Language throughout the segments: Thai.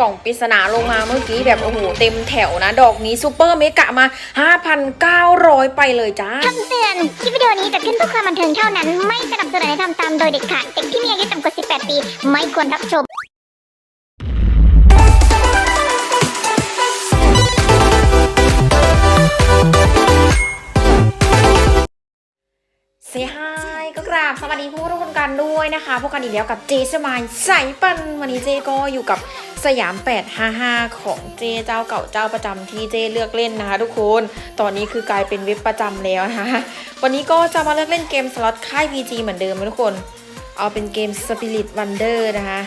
กล่องปริศนาลงมาเมื่อกี้แบบโอ้โหเต็มแถวนะ ดอกนี้ซูเปอร์เมกะมา 5,900 ไปเลยจ้าคำเตือน คลิปวิดีโอนี้จะขึ้นเพื่อความบันเทิงเท่านั้น ไม่สนับสนุนให้ทำตามโดยเด็ดขาดเด็กที่มีอายุต่ำกว่า 18 ปี ไม่ควรรับชมเซฮายก็กราบสวัสดีผู้ทุกคนกันด้วยนะคะ พวกกันอีกแล้วกับเจสมายใสปันวันนี้เจก็อยู่กับ สยาม 855 ของเจเจ้าเก่าเจ้าประจำที่เจเลือกเล่นนะคะทุกคน ตอนนี้คือกลายเป็นเว็บประจำแล้วนะคะวันนี้ก็จะมาเลือกเล่นเกมสล็อตค่าย PG เหมือนเดิมนะทุกคน เอาเป็นเกม Spirit Wonder นะคะ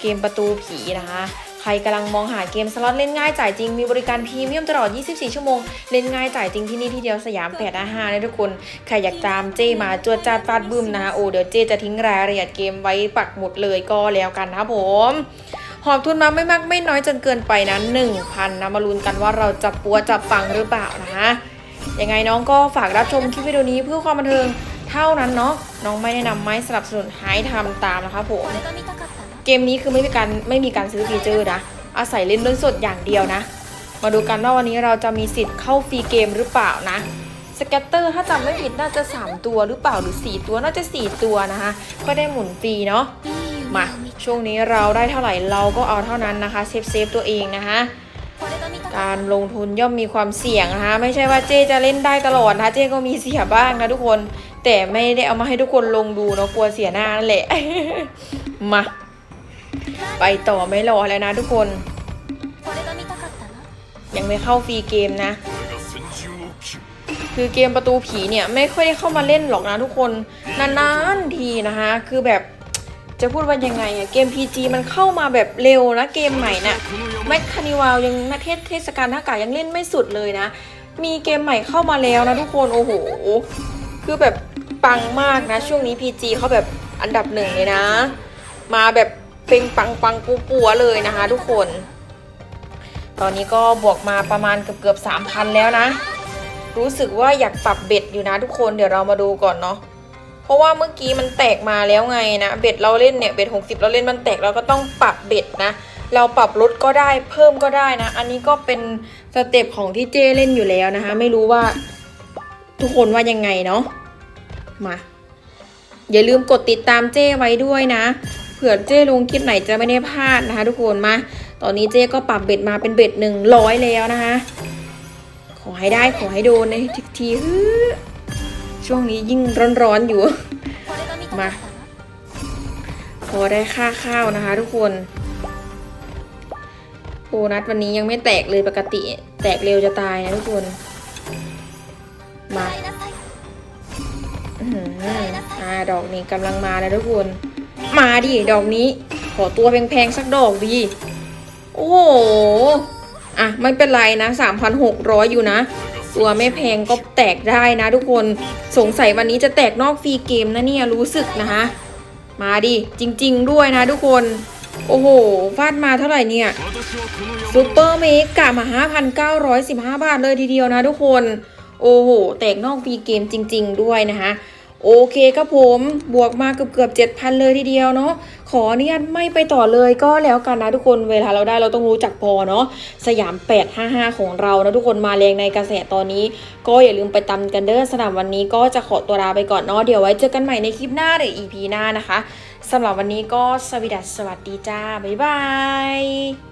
เกมประตูผีนะคะใครกำลังมองหาเกมสล็อตเล่นง่ายจ่ายจริง มีบริการพรีเมียมตลอด 24 ชั่วโมง เล่นง่ายจ่ายจริงที่นี่ที่เดียวสยาม8อาหารนะทุกคน ใครอยากตามเจมาจวดจาดฟาดบึ้มนะคะโอ้เดี๋ยวเจจะทิ้งรายละเอียดเกมไว้ปักหมุดเลยก็แล้วกันนะครับผม หอบทุนมาไม่มากไม่น้อยจนเกินไปนะ1,000นะมาลุ้นกันว่าเราจะปัวจะปังหรือเปล่านะคะยังไงน้องก็ฝากรับชมคลิปวิดีโอนี้เพื่อความบันเทิงเท่านั้นเนาะน้องไม่แนะนำไม่สนับสนุนให้ทำตามนะคะผมเกมนี้คือไม่มีการไม่มีการซื้อฟีเจอร์นะ อาศัยเล่นด้วยสดอย่างเดียวนะ มาดูกันว่าวันนี้เราจะมีสิทธิ์เข้าฟรีเกมหรือเปล่านะสแกตเตอร์ถ้าจำไม่ผิดน่าจะ 3 ตัวหรือเปล่าหรือ 4 ตัวน่าจะ 4 ตัวนะคะ ก็ได้หมุนฟรีเนาะ มาช่วงนี้เราได้เท่าไหร่เราก็เอาเท่านั้นนะคะเซฟเซฟตัวเองนะคะการลงทุนย่อมมีความเสี่ยงนะคะไม่ใช่ว่าเจ๊จะเล่นได้ตลอดนะเจ๊ก็มีเสียบ้างนะทุกคน แต่ไม่ได้เอามาให้ทุกคนลงดูเนาะกลัวเสียหน้านั่นแหละมาไปต่อไม่รอแล้วนะทุกคน ยังไม่เข้าฟรีเกมนะ คือเกมประตูผีเนี่ยไม่ค่อยได้เข้ามาเล่นหรอกนะทุกคนนานๆทีนะคะ คือแบบ จะพูดว่ายังไงอะเกม PG มันเข้ามาแบบเร็วนะเกมใหม่น่ะแมคคานิวาลยังเทศเทศกาลหน้ากากยังเล่นไม่สุดเลยนะ มีเกมใหม่เข้ามาแล้วนะทุกคนโอ้โห คือแบบปังมากนะ ช่วงนี้ PG เขาแบบอันดับหนึ่งเลยนะ มาแบบเป็นปังปังปูปัวเลยนะคะทุกคน ตอนนี้ก็บวกมาประมาณเกือบเกือบสามพันแล้วนะ รู้สึกว่าอยากปรับเบ็ดอยู่นะทุกคนเดี๋ยวเรามาดูก่อนเนาะ เพราะว่าเมื่อกี้มันแตกมาแล้วไงนะเบ็ดเราเล่นเนี่ยเบ็ดหกสิบเราเล่นมันแตกเราก็ต้องปรับเบ็ดนะ เราปรับลดก็ได้เพิ่มก็ได้นะ อันนี้ก็เป็นสเต็ปของที่เจ้เล่นอยู่แล้วนะคะ ไม่รู้ว่าทุกคนว่ายังไงเนาะมาอย่าลืมกดติดตามเจ้ไว้ด้วยนะเผื่อเจ้ลงคลิปไหนจะไม่ได้พลาดนะคะทุกคนมาตอนนี้เจ้ก็ปรับเบ็ดมาเป็นเบ็ดหนึ่งร้อยแล้วนะคะ ขอให้ได้ขอให้โดนในทีทีฮ ช่วงนี้ยิ่งร้อนๆอยู่ มา พอได้ค่าข้าวนะคะ ทุกคนโบนัสวันนี้ยังไม่แตกเลยปกติ แตกเร็วจะตายนะทุกคน มาอ่าดอกนี้กำลังมาแล้วทุกคน มาดิ ดอกนี้ ขอตัวแพงๆสักดอกดี โอ้โห อะ ไม่เป็นไรนะ3,600อยู่นะ ตัวไม่แพงก็แตกได้นะทุกคนสงสัยวันนี้จะแตกนอกฟรีเกมนะเนี่ยรู้สึกนะคะมาดิจริง ๆ ด้วยนะทุกคน โอ้โหฟาดมาเท่าไหร่เนี่ยซูเปอร์เมกะมา 5,915 บาทเลยทีเดียวนะทุกคน โอ้โห แตกนอกฟรีเกมจริง ๆ ด้วยนะคะ โอเคครับผมบวกมาเกือบเกือบๆ7,000เลยทีเดียวเนาะขออนุญาตไม่ไปต่อเลยก็แล้วกันนะทุกคนเวลาเราได้เราต้องรู้จักพอเนาะสยาม 855 ของเรานะทุกคนมาแรงในกระแสตอนนี้ ก็อย่าลืมไปตำกันเด้อสำหรับวันนี้ก็จะขอตัวลาไปก่อนเนาะเดี๋ยวไว้เจอกันใหม่ในคลิปหน้าหรือ EP หน้านะคะสำหรับวันนี้ก็สวัสดีสวัสดีจ้าบ๊ายบาย